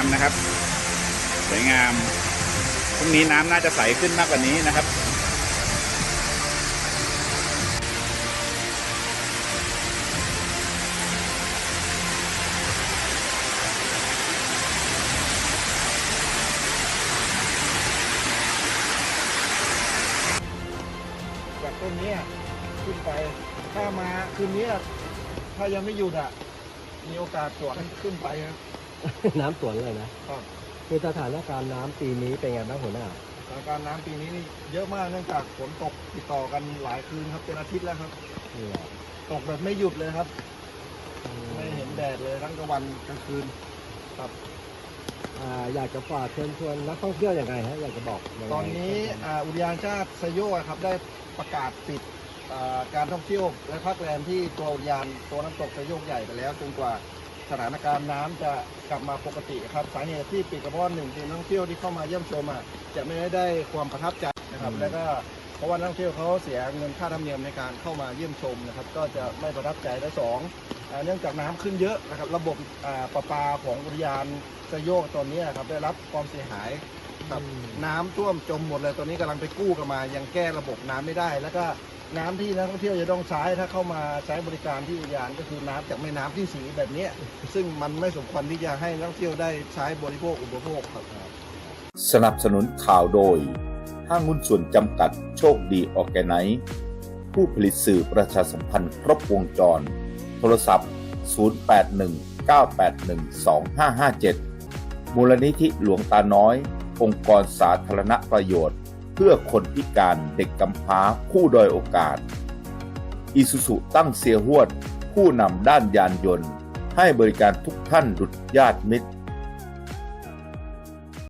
ามนะครับ สวยงามพรุ่งนี้น้ำน่าจะใสขึ้นมากกว่านี้นะครับจากต้นนี้ขึ้นไป ถ้ามาคืนนี้ถ้ายังไม่หยุดอะ มีโอกาสตรวจขึ้นไปครับ น้ำสวนเลยนะครับคือสถานการณ์น้ำปีนี้เป็นไงบ้างหัวหน้า สถานการณ์น้ำปีนี้นี่เยอะมากเนื่องจากฝนตกติดต่อกันหลายคืนครับเป็นอาทิตย์แล้วครับ นี่แหละตกแบบไม่หยุดเลยครับ อืมไม่เห็นแดดเลยทั้งกลางวันกลางคืนอ่าอยากจะฝากเชิญชวนนักท่องเที่ยวยังไงฮะอยากจะบอกยังไงตอนนี้อ่าอุทยานชาติไซโยกอะครับได้ประกาศปิดอ่าการท่องเที่ยวและพักแรมที่ตัวอุทยานตัวน้ำตกไซโยกใหญ่ไปแล้วจนกว่า สถานการณ์น้ำจะกลับมาปกติครับสาเหตุที่ปิดก็เพราะว่าหนึ่งคือนักท่องเที่ยวที่เข้ามาเยี่ยมชมอะจะไม่ได้ความประทับใจนะครับ แล้วก็เพราะว่านักท่องเที่ยวเขาเสียเงินค่าธรรมเนียมในการเข้ามาเยี่ยมชมนะครับ ก็จะไม่ประทับใจและสองอ่าเนื่องจากน้ำขึ้นเยอะนะครับ ระบบอ่าประปาของอุทยานไซโยกตอนนี้ครับได้รับความเสียหายครับอืมน้ำท่วมจมหมดเลยตอนนี้กำลังไปกู้กันมา ยังแก้ระบบน้ำไม่ได้ แล้วก็ น้ำที่นักท่องเที่ยวจะต้องใช้ถ้าเข้ามาใช้บริการที่อุทยานก็คือน้ำจากแม่น้ำที่สีแบบนี้ ซึ่งมันไม่สมควรที่จะให้นักท่องเที่ยวได้ใช้บริโภคอุปโภคครับ สนับสนุนข่าวโดย ห้างหุ้นส่วนจำกัดโชคดีออแกไนซ์ผู้ผลิตสื่อประชาสัมพันธ์ครบวงจร โทรศัพท์ 0819812557 มูลนิธิหลวงตาน้อย องค์กรสาธารณประโยชน์ พื่อคนพิการเด็กกำพร้าผู้ด้อยโอกาสอิสุสุตั้งเสียหวด ผู้นำด้านยานยนต์ ให้บริการทุกท่านดุจญาติมิตร